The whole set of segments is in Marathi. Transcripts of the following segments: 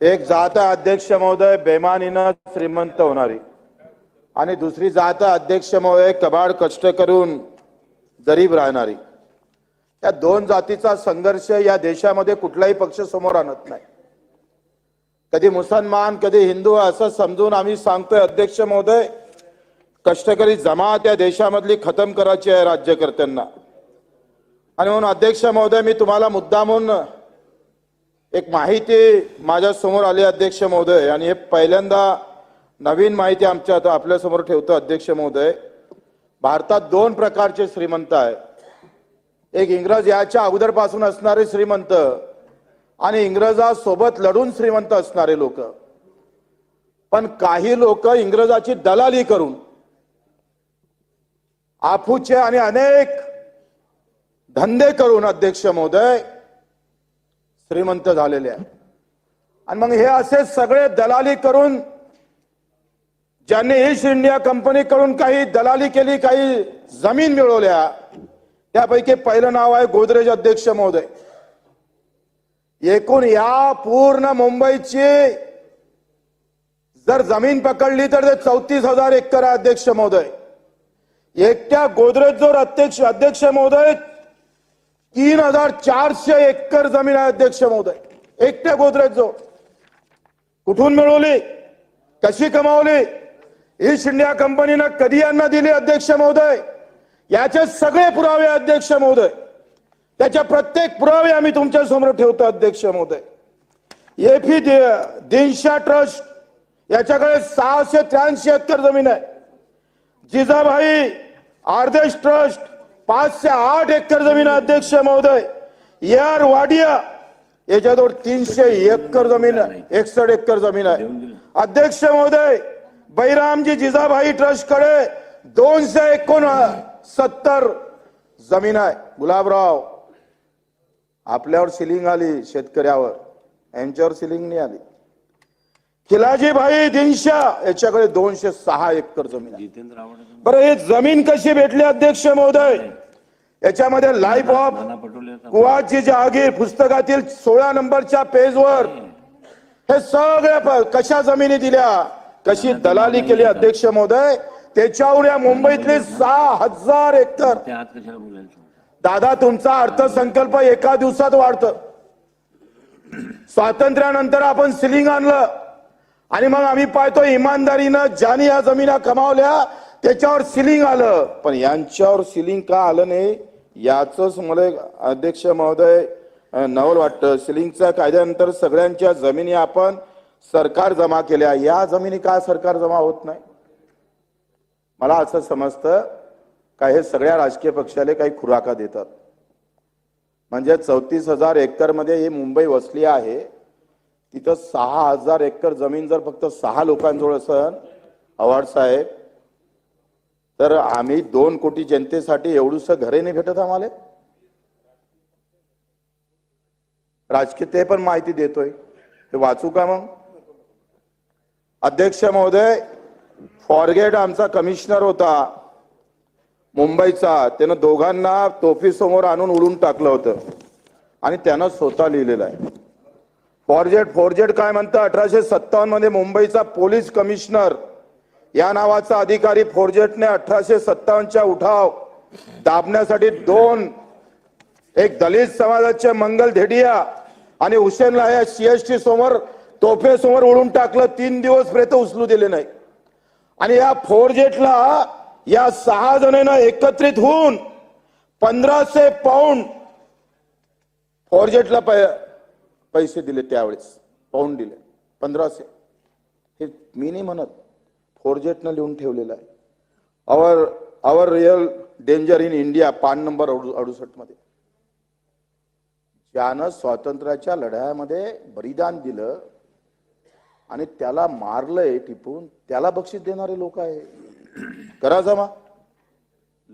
एक जात अध्यक्ष महोदय बेमानीनं श्रीमंत होणारी. आणि दुसरी जात अध्यक्ष महोदय कबाड कष्ट करून गरीब राहणारी. या दोन जातीचा संघर्ष या देशामध्ये कुठलाही पक्ष समोर आणत नाही. कधी मुसलमान कधी हिंदू असं समजून आम्ही सांगतोय अध्यक्ष महोदय कष्टकरी जमात या देशामधली खतम करायची आहे राज्यकर्त्यांना. आणि म्हणून अध्यक्ष महोदय मी तुम्हाला मुद्दामून एक माहिती माझ्यासमोर आली अध्यक्ष महोदय आणि हे पहिल्यांदा नवीन माहिती आमच्या आता आपल्यासमोर ठेवतो अध्यक्ष महोदय. भारतात दोन प्रकारचे श्रीमंत आहे. एक इंग्रज याच्या अगोदरपासून असणारे श्रीमंत आणि इंग्रजासोबत लढून श्रीमंत असणारे लोक. पण काही लोक इंग्रजाची दलाली करून आफूचे आणि अनेक धंदे करून अध्यक्ष महोदय श्रीमंत झालेले आहे. आणि मग हे असे सगळे दलाली करून ज्यांनी ईस्ट इंडिया कंपनीकडून काही दलाली केली काही जमीन मिळवल्या त्यापैकी पहिलं नाव आहे गोदरेज अध्यक्ष महोदय. एकूण या पूर्ण मुंबईची जर जमीन पकडली तर ते चौतीस हजार एकर आहे अध्यक्ष महोदय. एकट्या गोदरेज जोर अध्यक्ष अध्यक्ष महोदय तीन हजार चारशे एकर जमीन आहे अध्यक्ष महोदय. एकट्या गोदरेज जो कुठून मिळवली? कशी कमावली? ईस्ट इंडिया कंपनीनं कधी यांना दिली अध्यक्ष महोदय? याचे सगळे पुरावे अध्यक्ष महोदय. त्याच्या प्रत्येक पुरावे आम्ही तुमच्यासमोर ठेवतो अध्यक्ष महोदय. एफी दिनशा ट्रस्ट याच्याकडे सहाशे त्र्याऐंशी एकर जमीन आहे. जिजाभाई आर्देश ट्रस्ट पाचशे आठ एकर जमीन अध्यक्ष महोदय. यार वाडिया याच्याजवळ तीनशे एकर जमीन आहे एकसठ एकर जमीन आहे. अध्यक्ष महोदय बैरामजी जिजाबाई ट्रस्टकडे दोनशे एकोण सत्तर जमीन आहे. गुलाबराव आपल्यावर सिलिंग आली शेतकऱ्यावर. यांच्यावर सिलिंग नाही आली. खिलाजीभाई दिनशा याच्याकडे दोनशे सहा एकर जमीन बरं हे जमीन कशी भेटली अध्यक्ष महोदय? याच्यामध्ये लाईफ ऑफ नाना पटोले कुवाची जहागीर पुस्तकातील सोळा नंबरच्या पेजवर हे सगळ्या कशा जमिनी दिल्या? कशी दलाली केली अध्यक्ष महोदय? त्याच्यावर या मुंबईतले सहा हजार एकतर दादा तुमचा अर्थसंकल्प एका दिवसात वाढत. स्वातंत्र्यानंतर आपण सिलिंग आणलं. आणि मग आम्ही पाहतो इमानदारीनं ज्याने या जमिना कमावल्या त्याच्यावर सिलिंग आलं. पण यांच्यावर सिलिंग का आलं नाही? याचंच मला अध्यक्ष महोदय नवल वाटतं. सिलिंगच्या कायद्यानंतर सगळ्यांच्या जमिनी आपण सरकार जमा केल्या. या जमिनी का सरकार जमा होत नाही? मला असं समजतं का हे सगळ्या राजकीय पक्षाले काही खुराका देतात. म्हणजे चौतीस हजार एकरमध्ये ही मुंबई वसली आहे. तिथं सहा हजार एकर जमीन जर फक्त सहा लोकांजवळ असन अवाड साहेब तर आम्ही दोन कोटी जनतेसाठी एवढूस घरे नाही भेटत आम्हाला. राजकीय ते पण माहिती देतोय. ते वाचू का मग? अध्यक्ष महोदय फॉरगेट आमचा कमिशनर होता मुंबईचा. त्यानं दोघांना तोफी समोर आणून उडून टाकलं होतं. आणि त्यानं स्वतः लिहिलेलं आहे. फॉरजेट फॉरजेट काय म्हणतं? अठराशे सत्तावन्नमध्ये मुंबईचा पोलीस कमिशनर या नावाचा अधिकारी फोरजेटने अठराशे सत्तावन्नच्या उठाव दाबण्यासाठी दोन एक दलित समाजाचे मंगल धेडिया आणि हुसेनला या सीएसटी समोर तोफे समोर उडून टाकलं. तीन दिवस प्रेत उचलू दिले नाही. आणि या फोरजेटला या सहा जणांना एकत्रित होऊन पंधराशे पाऊंड फोरजेटला पैसे दिले त्यावेळेस. पाऊंड दिले. पंधराशे. हे मी नाही म्हणत. फोरजेटनं लिहून ठेवलेलं आहे. Our our real danger in India पान नंबर अडुसष्टमध्ये ज्यानं स्वातंत्र्याच्या लढ्यामध्ये बलिदान दिलं आणि त्याला मारलंय टिपून त्याला बक्षीस देणारे लोक आहे. करा जमा.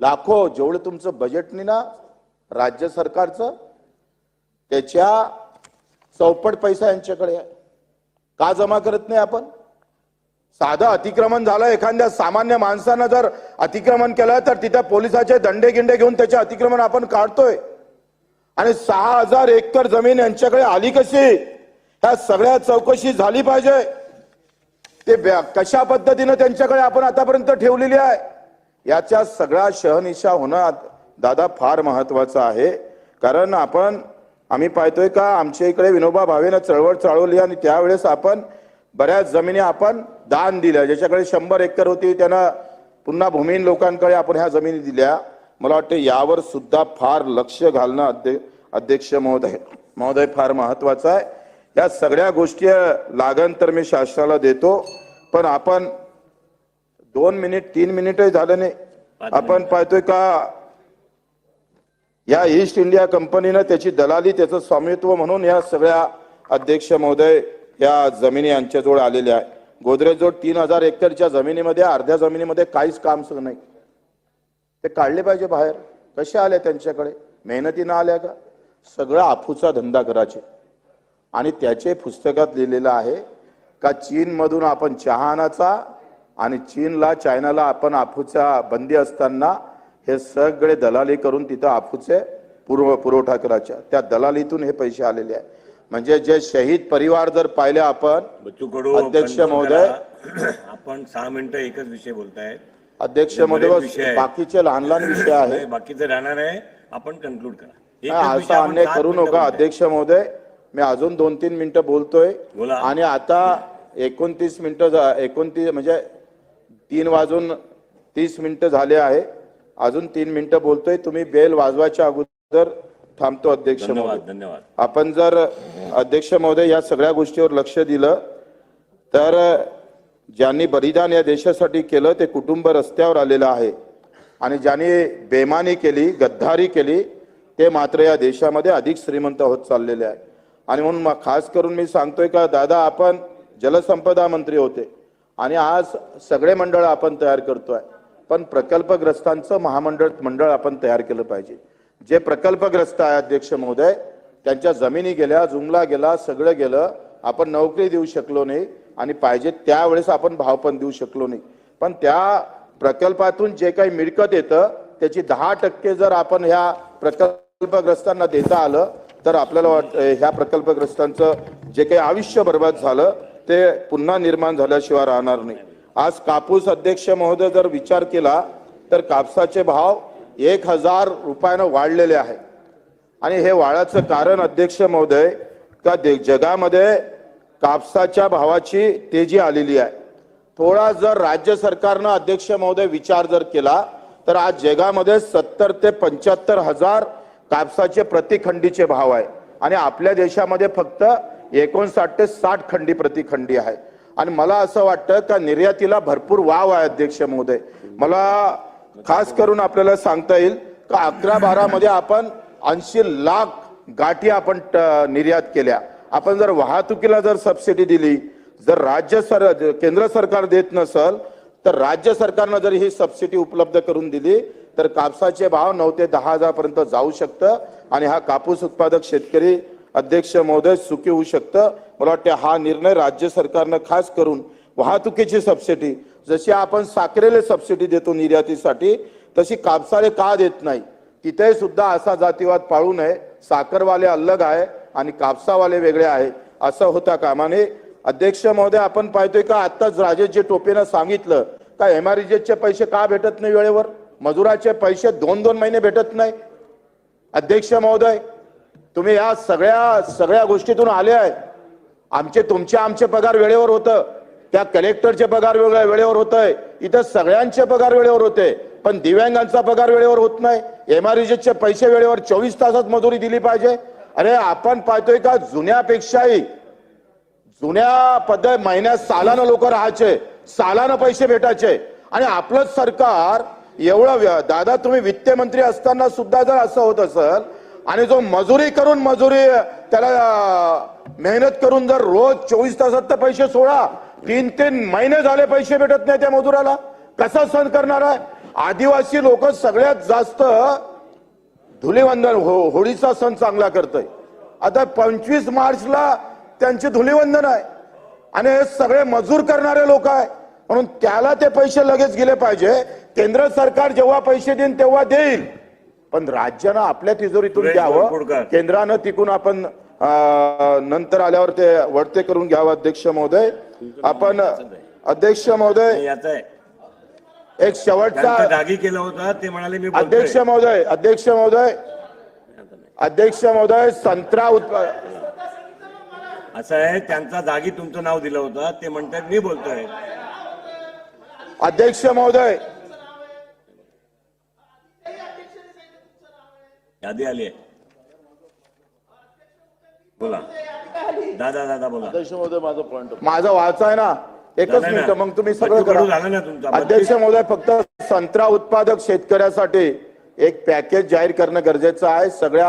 लाखो जेवढं तुमचं बजेटनी ना राज्य सरकारचं त्याच्या चौपट पैसा यांच्याकडे आहे. का जमा करत नाही आपण? साधं अतिक्रमण झालं एखाद्या सामान्य माणसानं जर अतिक्रमण केलं तर तिथे पोलिसाचे दंडे गिंडे घेऊन त्याचे अतिक्रमण आपण काढतोय. आणि सहा हजार एकर जमीन यांच्याकडे आली कशी? ह्या सगळ्या चौकशी झाली पाहिजे. ते ब्या- कशा पद्धतीनं त्यांच्याकडे आपण आतापर्यंत ठेवलेली आहे? याच्या सगळ्या शहनिशा होणं दादा फार महत्वाचं आहे. कारण आपण आम्ही पाहतोय का आमच्या इकडे विनोबा भावेनं चळवळ चालवली आणि त्यावेळेस आपण बऱ्याच जमिनी आपण दान दिल्या. ज्याच्याकडे शंभर एकर होती त्यांना पुन्हा भूमीहीन लोकांकडे आपण ह्या जमिनी दिल्या. मला वाटतं यावर सुद्धा फार लक्ष घालणं अध्य अध्यक्ष महोदय महोदय फार महत्वाचं आहे. या सगळ्या गोष्टी लागण तर मी शासनाला देतो. पण आपण दोन मिनिट तीन मिनिटही झालं नाही. आपण पाहतोय का या ईस्ट इंडिया कंपनीनं त्याची दलाली त्याचं स्वामित्व म्हणून या सगळ्या अध्यक्ष महोदय त्या जमिनी यांच्याजवळ आलेल्या आहे. गोदरेजवळ तीन हजार एकरच्या जमिनीमध्ये अर्ध्या जमिनीमध्ये काहीच काम सुरू नाही. ते काढले पाहिजे बाहेर. कसे आले त्यांच्याकडे? मेहनतीनं आल्या का? सगळा आफूचा धंदा करायचे. आणि त्याचे पुस्तकात लिहिलेलं आहे का चीनमधून आपण चहा आणायचा आणि चीनला चायनाला आपण आफूचा बंदी असताना हे सगळे दलाली करून तिथं आफूचे पुरव पुरवठा करायच्या. त्या दलालीतून हे पैसे आलेले आहे. म्हणजे जे शहीद परिवार जर पाहिले आपण बच्चू कडू अध्यक्ष महोदय. आपण सहा मिनिटं एकच विषय बोलतायत अध्यक्ष बरेच आहेत. बाकीचे लहान लहान विषय आहे नाही, बाकीचं राहणार आहे आपण कन्क्लूड करा एकच नाही, विषय असा आपण अन्याय सात करू मिनिटं नका बोलताय. अध्यक्ष महोदय मी अजून दोन तीन मिनिटं बोलतोय बोला. आणि आता एकोणतीस मिनिटं झा- एकोणतीस म्हणजे तीन वाजून तीस मिनिटं झाले आहे अजून तीन मिनिटं बोलतोय तुम्ही बेल वाजवायच्या अगोदर थांबतो अध्यक्ष धन्यवाद महोदय. धन्यवाद. आपण जर अध्यक्ष महोदय या सगळ्या गोष्टीवर लक्ष दिलं तर ज्यांनी बलिदान या देशासाठी केलं ते कुटुंब रस्त्यावर आलेलं आहे. आणि ज्यांनी बेमानी केली गद्दारी केली ते मात्र या देशामध्ये अधिक श्रीमंत होत चाललेले आहे. आणि म्हणून खास करून मी सांगतोय का दादा आपण जलसंपदा मंत्री होते. आणि आज सगळे मंडळ आपण तयार करतोय. पण प्रकल्पग्रस्तांचं महामंडळ मंडळ आपण तयार केलं पाहिजे. जे प्रकल्पग्रस्त आहे अध्यक्ष महोदय त्यांच्या जमिनी गेल्या जुमला गेला सगळं गेलं आपण नोकरी देऊ शकलो नाही आणि पाहिजे त्यावेळेस आपण भाव पण देऊ शकलो नाही. पण त्या प्रकल्पातून जे काही मिळकत येतं त्याची दहा टक्के जर आपण ह्या प्रकल्पग्रस्तांना देता आलं तर आपल्याला वाट ह्या प्रकल्पग्रस्तांचं जे काही आयुष्य बर्बाद झालं ते पुन्हा निर्माण झाल्याशिवाय राहणार नाही. आज कापूस अध्यक्ष महोदय जर विचार केला तर कापसाचे भाव एक हजार रुपयानं वाढलेले आहे. आणि हे वाढाचं कारण अध्यक्ष महोदय का दे- जगामध्ये कापसाच्या भावाची तेजी आलेली आहे. थोडा जर राज्य सरकारनं अध्यक्ष महोदय विचार जर केला तर आज जगामध्ये सत्तर ते पंच्याहत्तर हजार कापसाचे प्रतिखंडीचे भाव आहे. आणि आपल्या देशामध्ये फक्त एकोणसाठ ते साठ खंडी प्रतिखंडी आहे. आणि मला असं वाटतं का निर्यातीला भरपूर वाव आहे अध्यक्ष महोदय. मला खास करून आपल्याला सांगता येईल का अकरा बारा मध्ये आपण ऐंशी लाख गाठी आपण निर्यात केल्या. आपण जर वाहतुकीला जर सबसिडी दिली जर राज्य सर केंद्र सरकार देत नसल तर राज्य सरकारनं जर ही सबसिडी उपलब्ध करून दिली तर कापसाचे भाव नऊ ते दहा हजार पर्यंत जाऊ शकतं आणि हा कापूस उत्पादक शेतकरी अध्यक्ष महोदय सुखी होऊ शकतं. मला वाटतं हा निर्णय राज्य सरकारनं खास करून वाहतुकीची सबसिडी जशी आपण साखरेला सबसिडी देतो निर्यातीसाठी तशी कापसाले का देत नाही? तिथे सुद्धा असा जातीवाद पाळू नये. साखरवाले अलग आहे आणि कापसावाले वेगळे आहे. असं होता कामाने. अध्यक्ष महोदय आपण पाहतोय का आताच राजेशजी टोपेनं सांगितलं का एमआरईजेचे पैसे का भेटत नाही वेळेवर? मजुराचे पैसे दोन दोन महिने भेटत नाही. अध्यक्ष महोदय तुम्ही या सगळ्या सगळ्या गोष्टीतून आले आहे. आमचे तुमचे आमचे पगार वेळेवर होतं. त्या कलेक्टरचे पगार वेगळ्या वेळेवर होत आहे इथं सगळ्यांचे पगार वेळेवर होते पण दिव्यांगांचा पगार वेळेवर होत नाही. एमआरईजेचे पैसे वेळेवर चोवीस तासात मजुरी दिली पाहिजे. अरे आपण पाहतोय का जुन्यापेक्षाही जुन्या पद्धत महिन्यात सालानं लोक राहायचे सालानं पैसे भेटायचे. आणि आपलं सरकार एवढं दादा तुम्ही वित्त मंत्री असताना सुद्धा जर असं होत असेल आणि जो मजुरी करून मजुरी त्याला मेहनत करून जर रोज चोवीस तासात तर पैसे सोडा. तीन तीन महिने झाले पैसे भेटत नाही त्या मजुराला. कसा सण करणार आहे? आदिवासी लोक सगळ्यात जास्त धुलीवंदन हो होळीचा सण चांगला करतोय. आता पंचवीस मार्चला त्यांचे धुलीवंदन आहे. आणि हे सगळे मजूर करणारे लोक आहे. म्हणून त्याला ते पैसे लगेच गेले पाहिजे. केंद्र सरकार जेव्हा पैसे देईन तेव्हा देईल. पण राज्यानं आपल्या तिजोरीतून द्यावं. केंद्रानं तिकून आपण नंतर आल्यावर ते वडते करून घ्यावं अध्यक्ष महोदय. आपण अध्यक्ष महोदय एक शेवटचा जागी केलं होतं ते म्हणाले मी. अध्यक्ष महोदय अध्यक्ष महोदय अध्यक्ष महोदय संत्रा उत्पा असं आहे त्यांचा जागी तुमचं नाव दिलं होतं ते म्हणतात मी बोलतोय. अध्यक्ष महोदय. यादी आली आहे. बोला. दादा दादा बोला. अध्यक्ष महोदय माझा पॉइंट माझा वाचा आहे ना एकच. मिनिट मग तुम्ही सगळं करा. झालं ना तुमचा. अध्यक्ष महोदय फक्त संत्रा उत्पादक शेतकऱ्यासाठी एक पॅकेज जाहीर करणं गरजेचं आहे. सगळ्या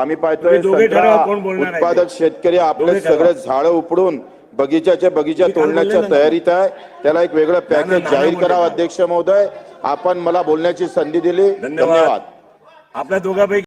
आम्ही पाहतोय उत्पादक शेतकरी आपले. सगळे झाडं उपडून बगीच्याचे बगीचा तोडण्याच्या. तयारीत आहे. त्याला एक वेगळं पॅकेज जाहीर करावं. अध्यक्ष महोदय आपण मला बोलण्याची संधी दिली. धन्यवाद. धन्यवाद. आपल्या दोघांपैकी